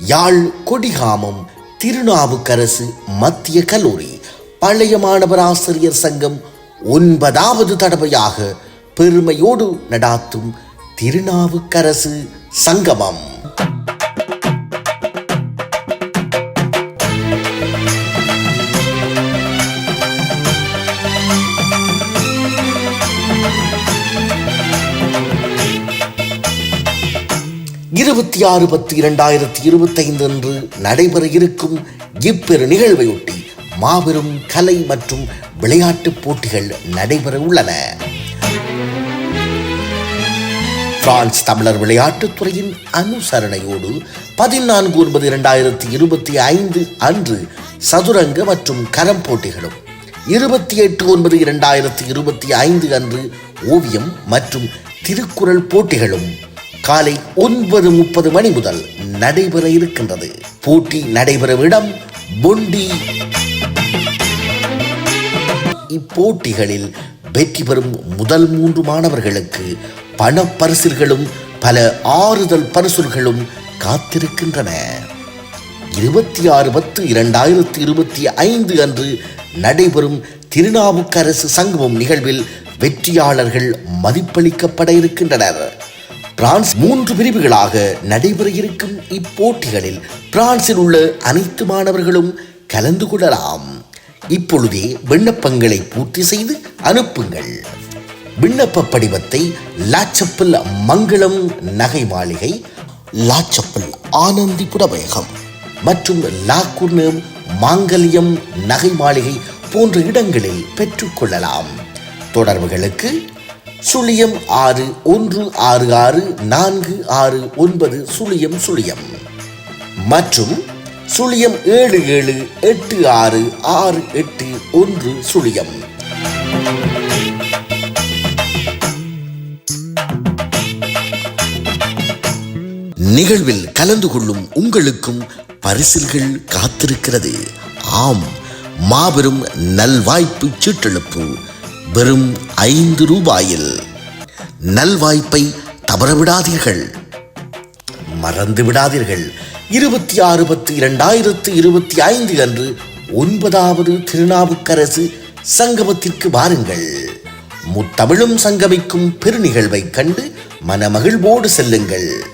யாழ் கொடிகாமம் திருநாவுக்கரசு மத்திய கல்லூரி. பழைய மாணவர் ஆசிரியர் சங்கம் ஒன்பதாவது தடவையாக பெருமையோடு நடாத்தும் திருநாவுக்கரசு சங்கமம். இருபத்தி ஆறு பத்து இரண்டாயிரத்தி இருபத்தைந்து அன்று நடைபெற இருக்கும் இப்பெரு நிகழ்வையொட்டி மாபெரும் கலை மற்றும் விளையாட்டுப் போட்டிகள் நடைபெற உள்ளன. பிரான்ஸ் தமிழர் விளையாட்டுத் துறையின் அனுசரணையோடு பதினான்கு ஒன்பது இரண்டாயிரத்தி இருபத்தி ஐந்து அன்று சதுரங்க மற்றும் கரம் போட்டிகளும் இருபத்தி எட்டு ஒன்பது இரண்டாயிரத்தி இருபத்தி ஐந்து அன்று ஓவியம் மற்றும் திருக்குறள் போட்டிகளும் காலை ஒன்பது முப்பது மணி முதல் நடைபெற இருக்கின்றது. போட்டி நடைபெறும் இடம் பொண்டி. இப்போட்டிகளில் வெற்றி பெறும் முதல் மூன்று மாணவர்களுக்கு பண பரிசில்களும் பல ஆறுதல் பரிசுகளும் காத்திருக்கின்றன. இருபத்தி ஆறு பத்து இரண்டாயிரத்தி இருபத்தி ஐந்து அன்று நடைபெறும் திருநாவுக்கரசு சங்கமம் நிகழ்வில் வெற்றியாளர்கள் மதிப்பளிக்கப்பட இருக்கின்றனர். பிரான்ஸ் மூன்று பிரிவுகளாக நடைபெற இருக்கும் இப்போட்டிகளில் பிரான்சில் உள்ள அனைத்து மாணவர்களும் கலந்து கொள்ளலாம். இப்பொழுதே விண்ணப்பங்களை பூர்த்தி செய்து அனுப்புங்கள். விண்ணப்ப படிவத்தை லாச்சப்பல் மங்களம் நகை மாளிகை லாச்சப்பல் ஆனந்தி புடவையகம் மற்றும் லாக்குர்னம் மாங்கல்யம் நகை மாளிகை போன்ற இடங்களில் பெற்றுக்கொள்ளலாம் தொடர்புகளுக்கு சுழியம் ஆறு ஒன்று ஆறு ஆறு நான்கு ஆறு ஒன்பது சுழியம் சுழியம். மற்றும் சுழியம் ஏழு ஏழு எட்டு ஆறு ஆறு எட்டு ஒன்று சுழியம். நிகழ்வில் கலந்து கொள்ளும் உங்களுக்கும் பரிசில்கள் காத்திருக்கிறது. ஆம் மாபெரும் நல்வாய்ப்பு சீட்டெழுப்பு வெறும் ஐந்து ரூபாயில் நல்வாய்ப்பை தவறவிடாதீர்கள். மறந்து விடாதீர்கள். இருபத்தி ஆறு பத்து இரண்டாயிரத்து இருபத்தி ஐந்து அன்று ஒன்பதாவது திருநாவுக்கரசு சங்கமத்திற்கு வாருங்கள். முத்தமிழும் சங்கமிக்கும் பெருநிகழ்வை கண்டு மனமகிழ்வோடு செல்லுங்கள்.